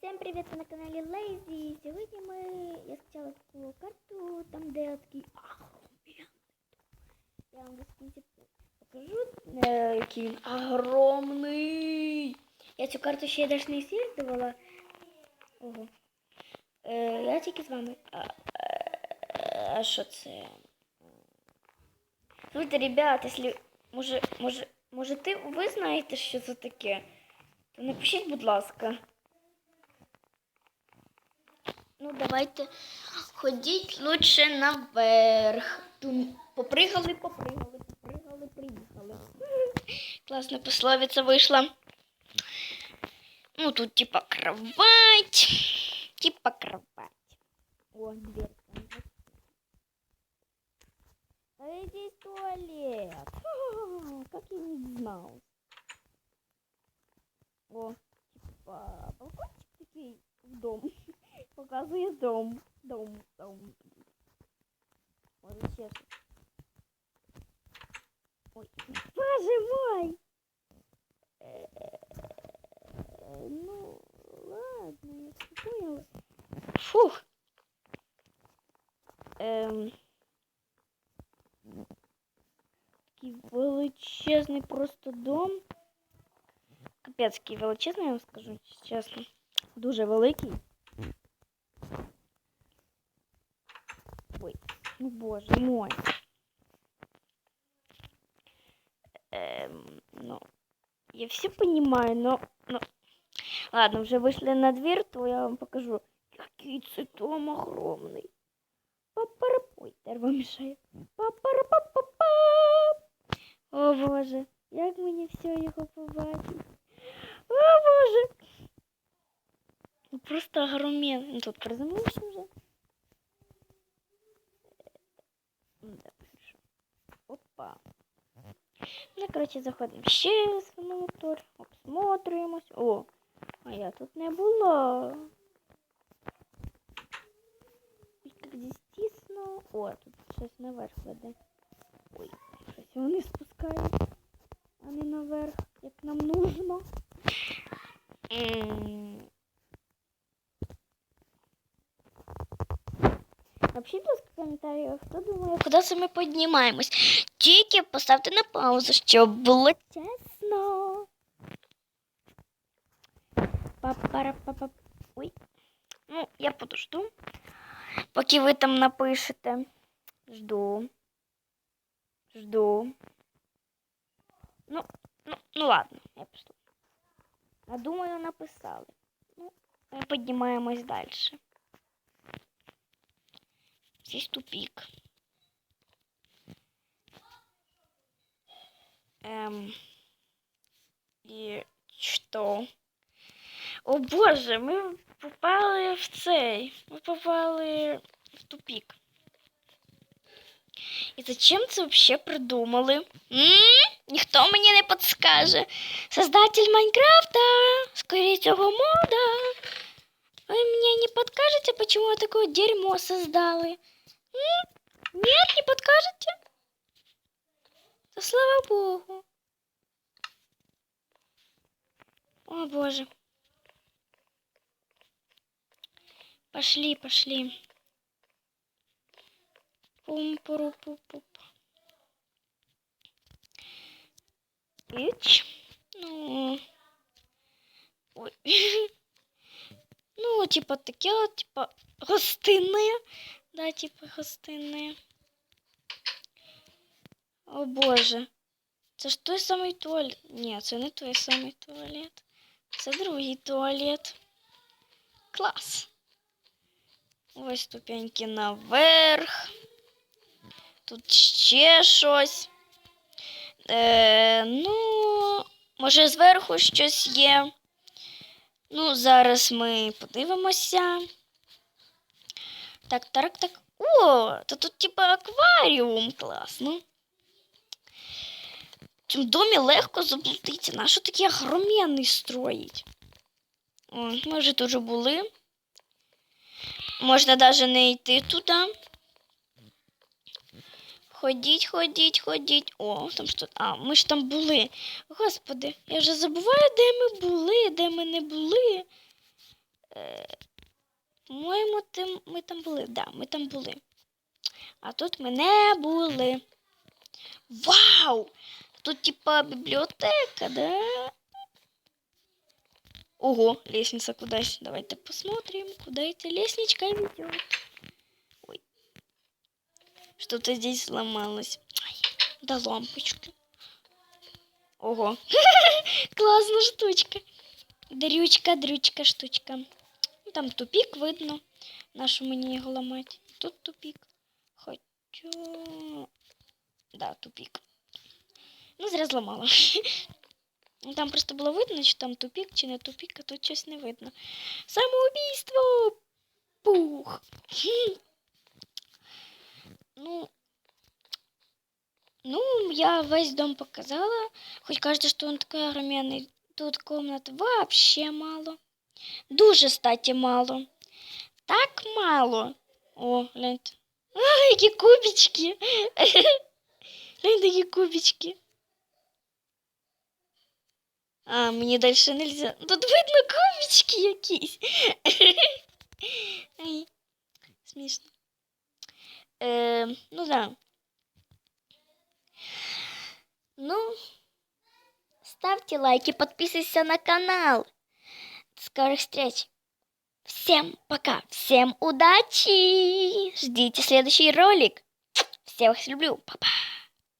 Всем привет, вы на канале Лейзи. Сегодня мы... Я скачала такую карту, там где такий огроменний. Я вам в покажу, е, який він огромний. Я цю карту ще навіть не ісследувала. Ого. Я тільки з вами. А, що це? Слухайте, ребят, якщо... Може, може, може ти, ви знаєте, що це таке? То напишіть, будь ласка. Ну, давайте ходіть лучше наверх. Попригали, попригали, попригали, приїхали. Класна пословиця вийшла. Ну, тут типа кровать. Типа кровать. О, дверь. А здесь туалет. Как я не знал. О, типа балкончик такий в дом. Показує дом. Дом, дом. Може чесно. Ой, боже мой! Ну, ладно, я все поняла. Фух. Ем, такий величезний просто дом. Капець, який величезний, я вам скажу чесно. Дуже великий. Ой, ну боже мой. Эм, ну, я все понимаю, но, но... Ладно, уже вышли на дверь, то я вам покажу. Який це дом огромний. Папарапой, дерево мішає. Папарапапапа. О боже, як мені все його побачить. О боже. Ну, Просто огромен. Ну, Тут приземлився вже. Да, хорошо. Опа. Ну, коротше, заходимо ще в мотор, обсмотримось. О, а я тут не була. Ой, як здесь тісно. О, тут щось наверх веде. Ой, щось вони спускають, а не наверх, як нам нужно. Напишіть, будь ласка, в коментарях, хто думає, куди це ми піднімаємось. Тільки поставте на паузу, щоб було чесно. Па-пара-па-па. Ой. Ну, я подожду. Поки ви там напишете. Жду. Жду. Ну, ну, ну ладно, я пішла. Я думаю, написали. Ну, ми піднімаємось далі. Здесь тупик. Эм. И что? О боже, ми попали в цей. Ми попали в тупик. І зачем це вообще придумали? М? Ніхто мені не подскаже. Создатель Майнкрафта, скорее цього мода. Вы мне не подскажете, почему такое дерьмо создали? Нет, не подкажете? Да слава богу. О боже. Пошли, пошли. пум пуру пу пу Ич. Ну. Ой. Ну, типа таке, от, типа гостинне. Да, типа гостинне. О боже. Це ж той самий туалет. Ні, це не той самий туалет. Це другий туалет. Клас. Ось ступеньки наверх. Тут ще щось. Е, ну, може, зверху щось є. Ну, зараз ми подивимося. Так, так, так. О, то тут типа акваріум класно. В цьому домі легко заблудитися. Нащо такий огроменний строїть? О, ми вже тут були. Можна навіть не йти туди. Ходіть, ходіть, ходіть. О, там що. А, ми ж там були. Господи, я вже забуваю, де ми були, де ми не були. По-моєму, ми там були. Да, ми там були. А тут ми не були. Вау! Тут типа библиотека, да? Ого, лестница куда-то. Давайте посмотрим, куда эта лестничка ведет. Ой. Что-то здесь сломалось. Ай, да лампочки. Ого. Классная штучка. Дрючка, дрючка, штучка. Ну, Там тупик видно. Нашу мені його ламати. Тут тупик. Хочу. Да, тупик. Ну, зря зламала. Ну, Там просто було видно, чи там тупик, чи не тупик, а тут щось не видно. Самоубійство! Пух. Ну, ну, я весь дом показала. Хоть кажется, что он такой огроменный. Тут комнат вообще мало. Дуже, кстати, мало. Так мало. О, гляньте. А, які кубички. Гляньте, які кубички. А, мені дальше нельзя. Тут видно кубички якісь. Ай, смішно. Е, ну да. Ну, ставьте лайки, подписывайтесь на канал. Скорых встреч. Всем пока, всем удачи. Ждите следующий ролик. Всех люблю. Папа.